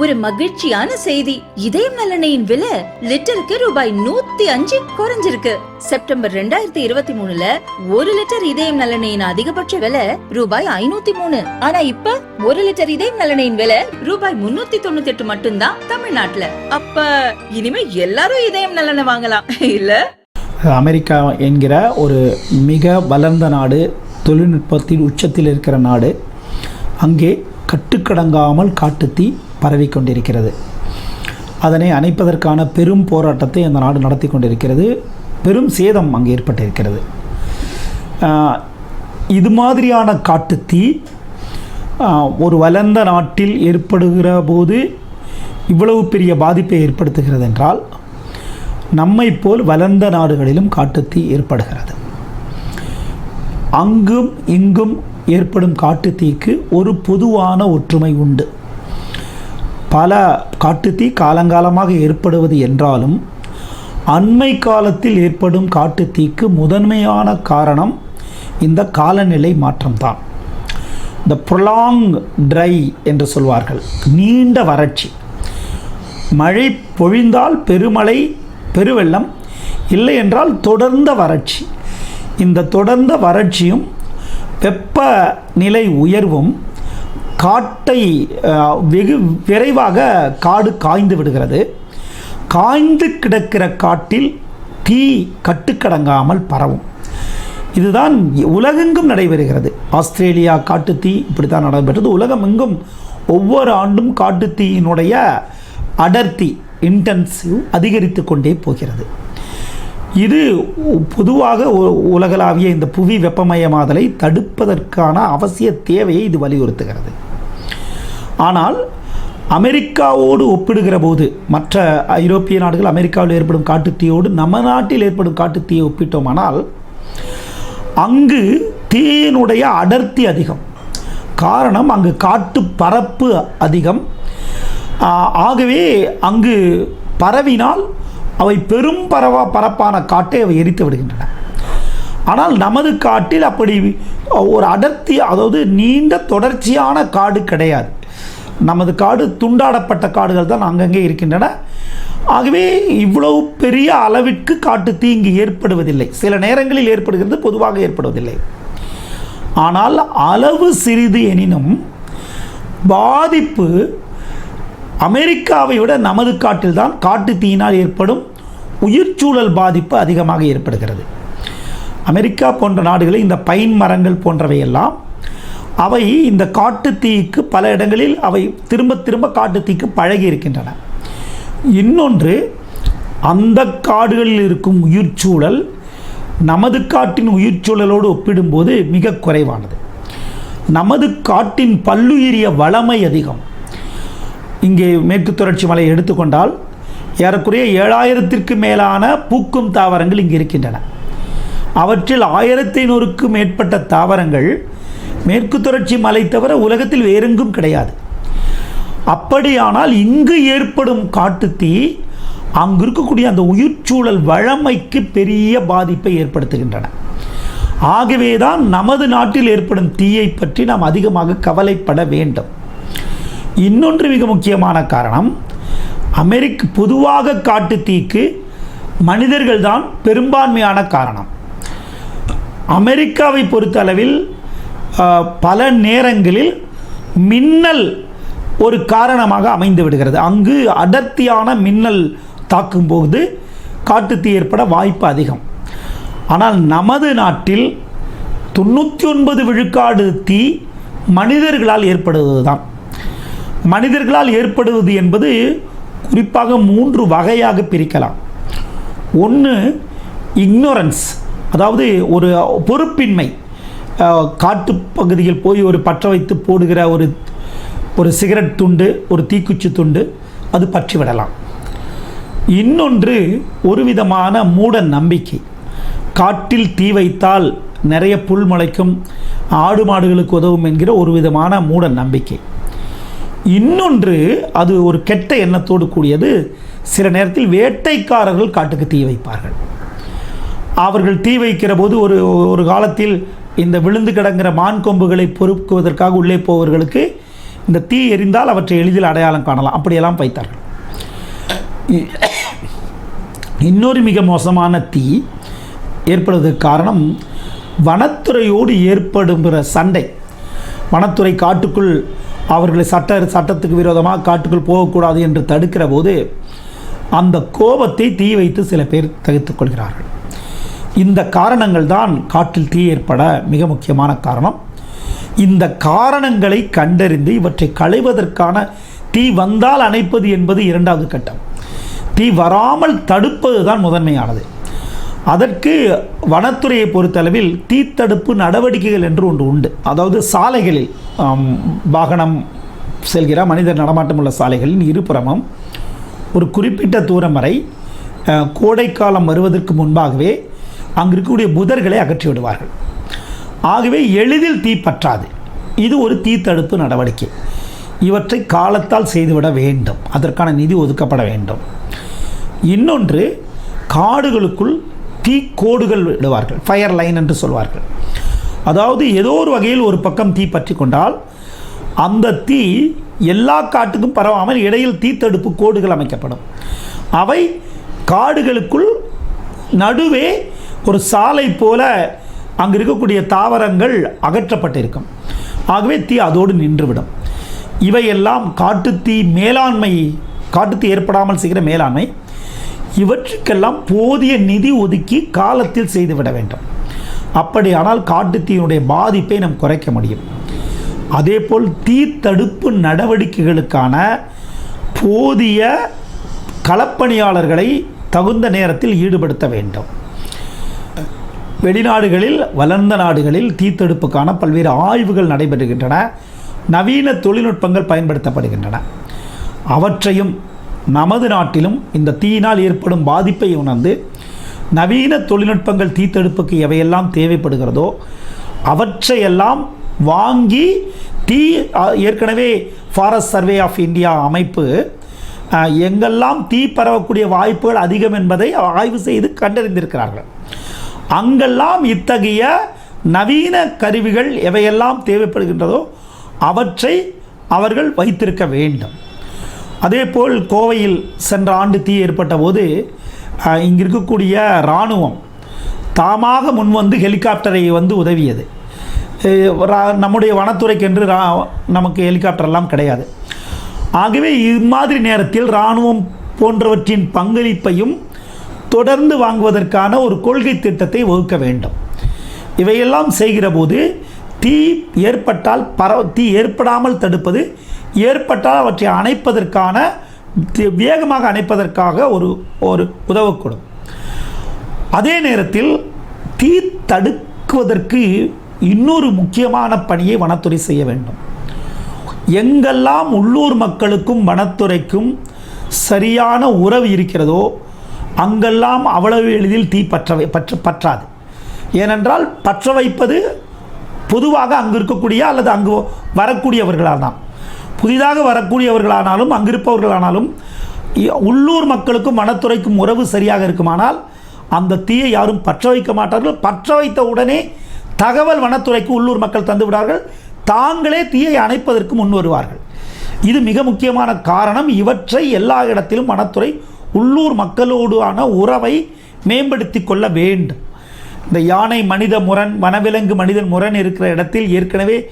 ஒரு மகிழ்ச்சியான செய்தி. இதயம் நலனையின் விலை லிட்டருக்கு ரூபாய் நூத்தி அஞ்சு குறைஞ்சிருக்கு. செப்டம்பர் ரெண்டாயிரத்தி இருபத்தி மூணுல ஒரு லிட்டர் இதயம் நலனையின் அதிகபட்ச விலை ரூபாய் ஐநூத்தி மூணு. ஆனா இப்ப ஒரு லிட்டர் இதயம் நலனையின் விலை ரூபாய் முன்னூத்தி தொண்ணூத்தி எட்டு மட்டும்தான் தமிழ்நாட்டுல. அப்ப இனிமே எல்லாரும் இதயம் நலனை வாங்கலாம். இல்ல? அமெரிக்கா என்கிற ஒரு மிக வளர்ந்த நாடு தொழில்நுட்பத்தின் உச்சத்தில் இருக்கிற நாடு. அங்கே கட்டுக்கடங்காமல் காட்டுத்தீ பரவிக்கொண்டிருக்கிறது. அதனை அணைப்பதற்கான பெரும் போராட்டத்தை அந்த நாடு நடத்தி கொண்டிருக்கிறது பெரும் சேதம் அங்கே ஏற்பட்டிருக்கிறது. இது மாதிரியான காட்டுத்தீ ஒரு வளர்ந்த நாட்டில் ஏற்படுகிற போது இவ்வளவு பெரிய பாதிப்பை ஏற்படுத்துகிறது என்றால் நம்மை போல் வளர்ந்த நாடுகளிலும் காட்டுத்தீ ஏற்படுகிறது. அங்கும் இங்கும் ஏற்படும் காட்டுத்தீக்கு ஒரு பொதுவான ஒற்றுமை உண்டு. பல காட்டுத்தீ காலங்காலமாக ஏற்படுவது என்றாலும் அண்மை காலத்தில் ஏற்படும் காட்டுத்தீக்கு முதன்மையான காரணம் இந்த காலநிலை மாற்றம்தான். இந்த ப்ரொலாங் ட்ரை என்று சொல்வார்கள். நீண்ட வறட்சி. மழை பொழிந்தால் பெருமழை பெருவெள்ளம் இல்லை என்றால் தொடர்ந்த வறட்சி. இந்த தொடர்ந்த வறட்சியும் வெப்பநிலை உயர்வும் காட்டை வெகு விரைவாக காடு காய்ந்து விடுகிறது. காய்ந்து கிடக்கிற காட்டில் தீ கட்டுக்கடங்காமல் பரவும். இதுதான் உலகெங்கும் நடைபெறுகிறது. ஆஸ்திரேலியா காட்டுத்தீ இப்படி தான் நடைபெற்றது. உலகம் எங்கும் ஒவ்வொரு ஆண்டும் காட்டுத்தீயினுடைய அடர்த்தி இன்டென்சிவ் அதிகரித்து கொண்டே போகிறது. இது பொதுவாக உ- உலகளாவிய இந்த புவி வெப்பமயமாதலை தடுப்பதற்கான அவசிய தேவையை இது வலியுறுத்துகிறது. ஆனால் அமெரிக்காவோடு ஒப்பிடுகிற போது மற்ற ஐரோப்பிய நாடுகள் அமெரிக்காவில் ஏற்படும் காட்டுத்தீயோடு நம்ம நாட்டில் ஏற்படும் காட்டுத்தீயை ஒப்பிட்டோமானால் அங்கு தீயினுடைய அடர்த்தி அதிகம். காரணம் அங்கு காட்டு பரப்பு அதிகம். ஆகவே அங்கு பரவினால் அவை பெரும் பரவா பரப்பான காட்டை அவை எரித்து விடுகின்றன. ஆனால் நமது காட்டில் அப்படி ஒரு அடர்த்தி அதாவது நீண்ட தொடர்ச்சியான காடு கிடையாது. நமது காடு துண்டாடப்பட்ட காடுகள் தான் அங்கங்கே இருக்கின்றன. ஆகவே இவ்வளவு பெரிய அளவிற்கு காட்டு இங்கு ஏற்படுவதில்லை. சில நேரங்களில் ஏற்படுகிறது பொதுவாக ஏற்படுவதில்லை. ஆனால் அளவு சிறிது எனினும் பாதிப்பு அமெரிக்காவை விட நமது காட்டில்தான் காட்டு தீயினால் ஏற்படும் உயிர்ச்சூழல் பாதிப்பு அதிகமாக ஏற்படுகிறது. அமெரிக்கா போன்ற நாடுகளில் இந்த பைன் மரங்கள் போன்றவையெல்லாம் அவை இந்த காட்டு தீக்கு பல இடங்களில் அவை திரும்ப திரும்ப காட்டுத்தீக்கு பழகி இருக்கின்றன. இன்னொன்று அந்த காடுகளில் இருக்கும் உயிர்ச்சூழல் நமது காட்டின் உயிர்ச்சூழலோடு ஒப்பிடும்போது மிக குறைவானது. நமது காட்டின் பல்லுயிரிய வளமை அதிகம். இங்கே மேற்கு தொடர்ச்சி மலையை எடுத்துக்கொண்டால் ஏறக்குறைய ஏழாயிரத்திற்கு மேலான பூக்கும் தாவரங்கள் இங்கே இருக்கின்றன. அவற்றில் ஆயிரத்தி ஐநூறுக்கு மேற்பட்ட தாவரங்கள் மேற்கு தொடர்ச்சி மலை தவிர உலகத்தில் வேறெங்கும் கிடையாது. அப்படியானால் இங்கு ஏற்படும் காட்டுத்தீ அங்கு இருக்கக்கூடிய அந்த உயிர்ச்சூழல் வழமைக்கு பெரிய பாதிப்பை ஏற்படுத்துகின்றன. ஆகவே தான் நமது நாட்டில் ஏற்படும் தீயை பற்றி நாம் அதிகமாக கவலைப்பட வேண்டும். இன்னொன்று மிக முக்கியமான காரணம் அமெரிக்க பொதுவாக காட்டு தீக்கு மனிதர்கள்தான் பெரும்பான்மையான காரணம். அமெரிக்காவை பொறுத்தளவில் பல நேரங்களில் மின்னல் ஒரு காரணமாக அமைந்து விடுகிறது. அங்கு அடர்த்தியான மின்னல் தாக்கும்போது காட்டுத்தீ ஏற்பட வாய்ப்பு அதிகம். ஆனால் நமது நாட்டில் தொண்ணூற்றி ஒன்பது விழுக்காடு தீ மனிதர்களால் ஏற்படுவது தான் மனிதர்களால் ஏற்படுவது என்பது குறிப்பாக மூன்று வகையாக பிரிக்கலாம். ஒன்று இக்னோரன்ஸ் அதாவது ஒரு பொறுப்பின்மை. காட்டு காட்டுப் பகுதியில் போய் ஒரு பற்ற வைத்து போடுகிற ஒரு ஒரு சிகரெட் துண்டு ஒரு தீக்குச்சி துண்டு அது பற்றி விடலாம். இன்னொன்று ஒரு விதமான மூட நம்பிக்கை. காட்டில் தீ வைத்தால் நிறைய புல் முளைக்கும் ஆடு மாடுகளுக்கு உதவும் என்கிற ஒரு விதமான மூட நம்பிக்கை. இன்னொன்று அது ஒரு கெட்ட எண்ணத்தோடு கூடியது சில நேரத்தில் வேட்டைக்காரர்கள் காட்டுக்கு தீ வைப்பார்கள். அவர்கள் தீ வைக்கிற போது ஒரு ஒரு காலத்தில் இந்த விழுந்து கிடங்கிற மான் கொம்புகளை பொறுக்குவதற்காக உள்ளே போவர்களுக்கு இந்த தீ எரிந்தால் அவற்றை எளிதில் அடையாளம் காணலாம். அப்படியெல்லாம் வைத்தார்கள். இன்னொரு மிக மோசமான தீ ஏற்படுவதற்கு காரணம் வனத்துறையோடு ஏற்படுகிற சண்டை. வனத்துறை காட்டுக்குள் அவர்களை சட்ட சட்டத்துக்கு விரோதமாக காட்டுக்குள் போகக்கூடாது என்று தடுக்கிற போது அந்த கோபத்தை தீ வைத்து சில பேர் தவிர்த்துக் கொள்கிறார்கள். இந்த காரணங்கள் தான் காட்டில் தீ ஏற்பட மிக முக்கியமான காரணம். இந்த காரணங்களை கண்டறிந்து இவற்றை களைவதற்கான தீ வந்தால் அணைப்பது என்பது இரண்டாவது கட்டம். தீ வராமல் தடுப்பது தான் முதன்மையானது. அதற்கு வனத்துறையை பொறுத்தளவில் தீத்தடுப்பு நடவடிக்கைகள் என்று ஒன்று உண்டு. அதாவது சாலைகளில் வாகனம் செல்கிற மனிதர் நடமாட்டம் உள்ள சாலைகளின் இருபுறமும் ஒரு குறிப்பிட்ட தூரம் வரை கோடைக்காலம் வருவதற்கு முன்பாகவே அங்கு இருக்கக்கூடிய புதர்களை அகற்றி விடுவார்கள் ஆகவே எளிதில் தீ பற்றாது. இது ஒரு தீத்தடுப்பு நடவடிக்கை. இவற்றை காலத்தால் செய்துவிட வேண்டும். அதற்கான நிதி ஒதுக்கப்பட வேண்டும். இன்னொன்று காடுகளுக்குள் தீ கோடுகள் விடுவார்கள் ஃபயர் லைன் என்று சொல்வார்கள். அதாவது ஏதோ ஒரு வகையில் ஒரு பக்கம் தீ பற்றி கொண்டால் அந்த தீ எல்லா காட்டுக்கும் பரவாமல் இடையில் தீத்தடுப்பு கோடுகள் அமைக்கப்படும். அவை காடுகளுக்குள் நடுவே ஒரு சாலை போல அங்கு இருக்கக்கூடிய தாவரங்கள் அகற்றப்பட்டிருக்கும். ஆகவே தீ அதோடு நின்றுவிடும். இவையெல்லாம் காட்டுத்தீ மேலாண்மை காட்டுத்தீ ஏற்படாமல் செய்கிற மேலாண்மை. இவற்றுக்கெல்லாம் போதிய நிதி ஒதுக்கி காலத்தில் செய்துவிட வேண்டும். அப்படியானால் காட்டுத்தீயினுடைய பாதிப்பை நாம் குறைக்க முடியும். அதேபோல் தீ தடுப்பு நடவடிக்கைகளுக்கான போதிய களப்பணியாளர்களை தகுந்த நேரத்தில் ஈடுபடுத்த வேண்டும். வெளிநாடுகளில் வளர்ந்த நாடுகளில் தீத்தெடுப்புக்கான பல்வேறு ஆய்வுகள் நடைபெறுகின்றன. நவீன தொழில்நுட்பங்கள் பயன்படுத்தப்படுகின்றன. அவற்றையும் நமது நாட்டிலும் இந்த தீயினால் ஏற்படும் பாதிப்பை உணர்ந்து நவீன தொழில்நுட்பங்கள் தீத்தெடுப்புக்கு எவையெல்லாம் தேவைப்படுகிறதோ அவற்றையெல்லாம் வாங்கி தீ ஏற்கனவே ஃபாரஸ்ட் சர்வே ஆஃப் இந்தியா அமைப்பு எங்கெல்லாம் தீ பரவக்கூடிய வாய்ப்புகள் அதிகம் என்பதை ஆய்வு செய்து கண்டறிந்திருக்கிறார்கள். அங்கெல்லாம் இத்தகைய நவீன கருவிகள் எவையெல்லாம் தேவைப்படுகின்றதோ அவற்றை அவர்கள் வைத்திருக்க வேண்டும். அதேபோல் கோவையில் சென்ற ஆண்டு தீ ஏற்பட்ட போது இங்கே இருக்கக்கூடிய இராணுவம் தாமாக முன்வந்து ஹெலிகாப்டரை வந்து உதவியது. ரா- நம்முடைய வனத்துறைக்கென்று ரா நமக்கு ஹெலிகாப்டர்லாம் கிடையாது. ஆகவே இம்மாதிரி நேரத்தில் இராணுவம் போன்றவற்றின் பங்களிப்பையும் தொடர்ந்து வாங்குவதற்கான ஒரு கொள்கை திட்டத்தை வகுக்க வேண்டும். இவையெல்லாம் செய்கிற போது தீ ஏற்பட்டால் பரவ தீ ஏற்படாமல் தடுப்பது ஏற்பட்டால் அவற்றை அணைப்பதற்கான வேகமாக அணைப்பதற்காக ஒரு ஒரு உதவக்கூடும். அதே நேரத்தில் தீ தடுக்குவதற்கு இன்னொரு முக்கியமான பணியை வனத்துறை செய்ய வேண்டும். எங்கெல்லாம் உள்ளூர் மக்களுக்கும் வனத்துறைக்கும் சரியான உறவு இருக்கிறதோ அங்கெல்லாம் அவ்வளவு எளிதில் தீ பற்றவை பற்று பற்றாது. ஏனென்றால் பற்ற வைப்பது பொதுவாக அங்கு இருக்கக்கூடிய அல்லது அங்கு வரக்கூடியவர்களால் தான் புதிதாக வரக்கூடியவர்களானாலும் அங்கிருப்பவர்களானாலும் உள்ளூர் மக்களுக்கும் வனத்துறைக்கும் உறவு சரியாக இருக்குமானால் அந்த தீயை யாரும் பற்ற வைக்க மாட்டார்கள். பற்ற வைத்த உடனே தகவல் வனத்துறைக்கு உள்ளூர் மக்கள் தந்து விடார்கள். தாங்களே தீயை அணைப்பதற்கு முன் வருவார்கள் இது மிக முக்கியமான காரணம். இவற்றை எல்லா இடத்திலும் வனத்துறை உள்ளூர் மக்களோடான உறவை மேம்படுத்தி கொள்ள வேண்டும். இந்த யானை மனித முரண் வனவிலங்கு மனிதன் முரண் இருக்கிற இடத்தில் ஏற்கனவே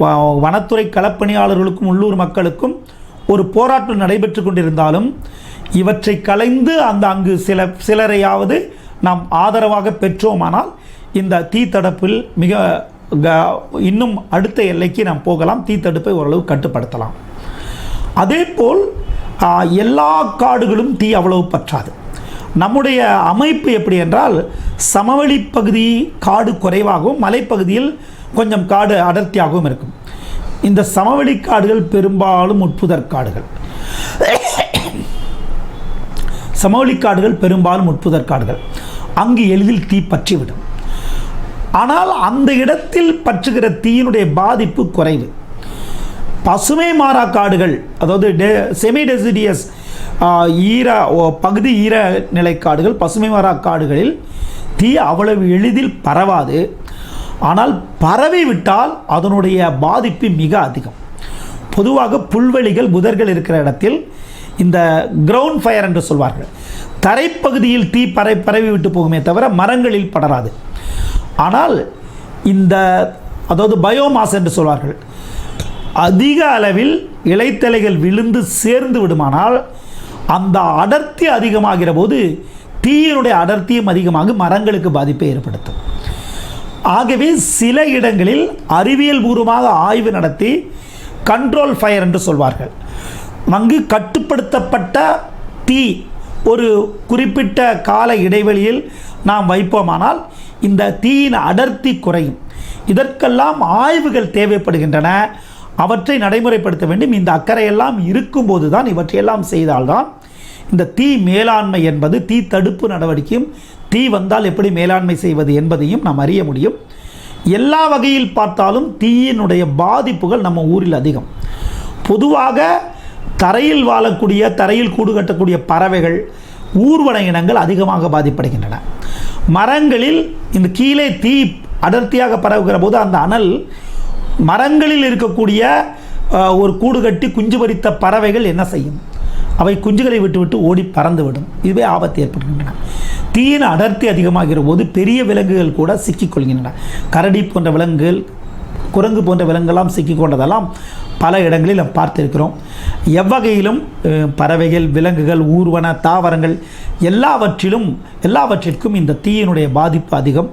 வ- வனத்துறை களப்பணியாளர்களுக்கும் உள்ளூர் மக்களுக்கும் ஒரு போராட்டம் நடைபெற்று கொண்டிருந்தாலும் இவற்றை கலைந்து அந்த அங்கு சில சிலரையாவது நாம் ஆதரவாக பெற்றோமானால் இந்த தீ தடுப்பில் மிக க- இன்னும் அடுத்த எல்லைக்கு நாம் போகலாம். தீ தடுப்பை ஓரளவு கட்டுப்படுத்தலாம். அதேபோல் போல் எல்லா காடுகளும் தீ அவ்வளவு பற்றாது. நம்முடைய அமைப்பு எப்படி என்றால் சமவெளி பகுதி காடு குறைவாகவும் மலைப்பகுதியில் கொஞ்சம் காடு அடர்த்தியாகவும் இருக்கும். இந்த சமவெளி காடுகள் பெரும்பாலும் உட்புதர் காடுகள். சமவெளி காடுகள் பெரும்பாலும் உட்புதர் காடுகள். அங்கு எளிதில் தீ பற்றிவிடும். ஆனால் அந்த இடத்தில் பற்றுகிற தீயினுடைய பாதிப்பு குறைவு. பசுமை மாறா காடுகள் அதாவது டெ செமி டெசிடியஸ் ஈர ஓ, பகுதி ஈர நிலை காடுகள் பசுமை மாறா காடுகளில் தீ அவ்வளவு எளிதில் பரவாது. ஆனால் பரவி விட்டால் அதனுடைய பாதிப்பு மிக அதிகம். பொதுவாக புல்வெளிகள் புதர்கள் இருக்கிற இடத்தில் இந்த கிரவுண்ட் ஃபயர் என்று சொல்வார்கள். தரைப்பகுதியில் தீ பறை பரவி விட்டு போகுமே தவிர மரங்களில் படராது. ஆனால் இந்த அதாவது பயோமாஸ் என்று சொல்வார்கள். அதிக அளவில் இலைத்தலைகள் விழுந்து சேர்ந்து விடுமானால் அந்த அடர்த்தி அதிகமாகிற போது தீயினுடைய அடர்த்தியும் அதிகமாக மரங்களுக்கு பாதிப்பை ஏற்படுத்தும். ஆகவே சில இடங்களில் அறிவியல் பூர்வமாக ஆய்வு நடத்தி கண்ட்ரோல் ஃபயர் என்று சொல்வார்கள். அங்கு கட்டுப்படுத்தப்பட்ட தீ ஒரு குறிப்பிட்ட கால இடைவெளியில் நாம் வைப்போமானால் இந்த தீயின் அடர்த்தி குறையும். இதற்கெல்லாம் ஆய்வுகள் தேவைப்படுகின்றன. அவற்றை நடைமுறைப்படுத்த வேண்டும். இந்த அக்கறையெல்லாம் இருக்கும்போது தான் இவற்றையெல்லாம் செய்தால்தான் இந்த தீ மேலாண்மை என்பது தீ தடுப்பு நடவடிக்கையும் தீ வந்தால் எப்படி மேலாண்மை செய்வது என்பதையும் நாம் அறிய முடியும். எல்லா வகையில் பார்த்தாலும் தீயினுடைய பாதிப்புகள் நம்ம ஊரில் அதிகம். பொதுவாக தரையில் வாழக்கூடிய தரையில் கூடு கட்டக்கூடிய பறவைகள் ஊர்வன இனங்கள் அதிகமாக பாதிப்படைகின்றன. மரங்களில் இந்த கீழே தீ அடர்த்தியாக பரவுகிற போது அந்த அனல் மரங்களில் இருக்கக்கூடிய ஒரு கூடு கட்டி குஞ்சு பறித்த பறவைகள் என்ன செய்யும்? அவை குஞ்சுகளை விட்டுவிட்டு ஓடி பறந்துவிடும் இதுவே ஆபத்து ஏற்படுகின்றன. தீயின் அடர்த்தி அதிகமாகிற போது பெரிய விலங்குகள் கூட சிக்கிக்கொள்கின்றன கரடி போன்ற விலங்குகள் குரங்கு போன்ற விலங்குகள்லாம் சிக்கிக்கொண்டதெல்லாம் பல இடங்களில் நாம் பார்த்திருக்கிறோம். எவ்வகையிலும் பறவைகள் விலங்குகள் ஊர்வன தாவரங்கள் எல்லாவற்றிலும் எல்லாவற்றிற்கும் இந்த தீயினுடைய பாதிப்பு அதிகம்.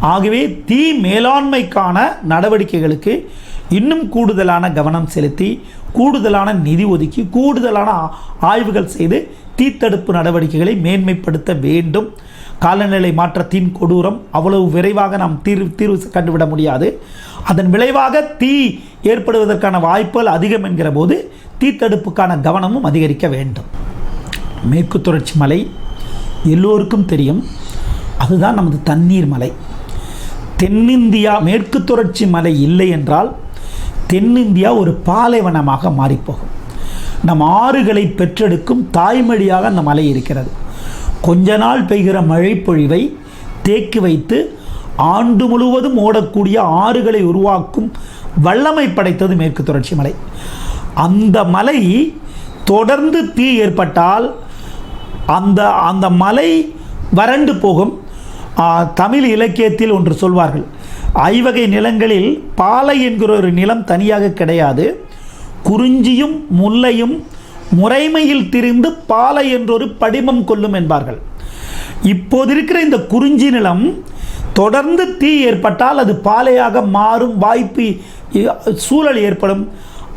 ஆகவே தீ மேலாண்மைக்கான நடவடிக்கைகளுக்கு இன்னும் கூடுதலான கவனம் செலுத்தி கூடுதலான நிதி ஒதுக்கி கூடுதலான ஆ- ஆய்வுகள் செய்து தீத்தடுப்பு நடவடிக்கைகளை மேன்மைப்படுத்த வேண்டும். காலநிலை மாற்றத்தின் கொடூரம் அவ்வளவு விரைவாக நாம் தீர்வு தீர்வு கண்டுவிட முடியாது. அதன் விளைவாக தீ ஏற்படுவதற்கான வாய்ப்புகள் அதிகம் என்கிற போது தீத்தடுப்புக்கான கவனமும் அதிகரிக்க வேண்டும். மேற்கு தொடர்ச்சி மலை எல்லோருக்கும் தெரியும். அதுதான் நமது தண்ணீர் மலை. தென்னிந்தியா மேற்கு தொடர்ச்சி மலை இல்லை என்றால் தென்னிந்தியா ஒரு பாலைவனமாக மாறிப்போகும். நம் ஆறுகளை பெற்றெடுக்கும் தாய்மொழியாக அந்த மலை இருக்கிறது. கொஞ்ச நாள் பெய்கிற மழைப்பொழிவை தேக்கி வைத்து ஆண்டு முழுவதும் ஓடக்கூடிய ஆறுகளை உருவாக்கும் வல்லமை படைத்தது மேற்கு தொடர்ச்சி மலை. அந்த மலை தொடர்ந்து தீ ஏற்பட்டால் அந்த அந்த மலை வறண்டு போகும். தமிழ் இலக்கியத்தில் ஒன்று சொல்வார்கள் ஐவகை நிலங்களில் பாலை என்கிற ஒரு நிலம் தனியாக கிடையாது. குறிஞ்சியும் முல்லையும் முறைமையில் திரிந்து பாலை என்றொரு படிமம் கொள்ளும் என்பார்கள். இப்போது இருக்கிற இந்த குறிஞ்சி நிலம் தொடர்ந்து தீ ஏற்பட்டால் அது பாலையாக மாறும் வாய்ப்பு சூழல் ஏற்படும்.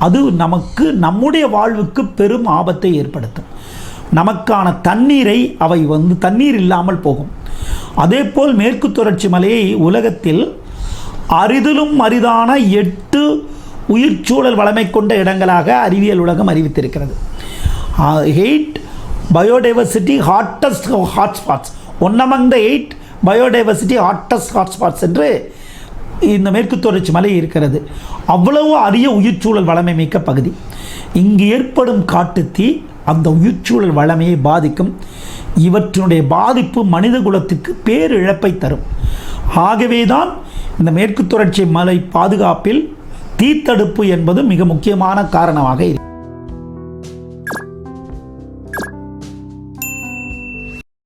அது நமக்கு நம்முடைய வாழ்வுக்கு பெரும் ஆபத்தை ஏற்படுத்தும். நமக்கான தண்ணீரை அவை வந்து தண்ணீர் இல்லாமல் போகும். அதேபோல் மேற்கு தொடர்ச்சி மலையை உலகத்தில் அரிதிலும் அரிதான எட்டு உயிர்ச்சூழல் வளமை கொண்ட இடங்களாக அறிவியல் உலகம் அறிவித்திருக்கிறது. Eight biodiversity hottest hotspots one among the eight biodiversity hottest hotspots என்று இந்த மேற்கு தொடர்ச்சி மலை இருக்கிறது. அவ்வளவு அரிய உயிர்ச்சூழல் வளமை மிக்க பகுதி. இங்கு ஏற்படும் காட்டுத்தீ அந்த உயிர்ச்சூழல் வளமையை பாதிக்கும். இவற்றினுடைய பாதிப்பு மனித குலத்துக்கு பேரிழப்பை தரும். ஆகவே தான் இந்த மேற்கு தொடர்ச்சி மலை பாதுகாப்பில் தீத்தடுப்பு என்பது மிக முக்கியமான காரணமாக இருக்கிறது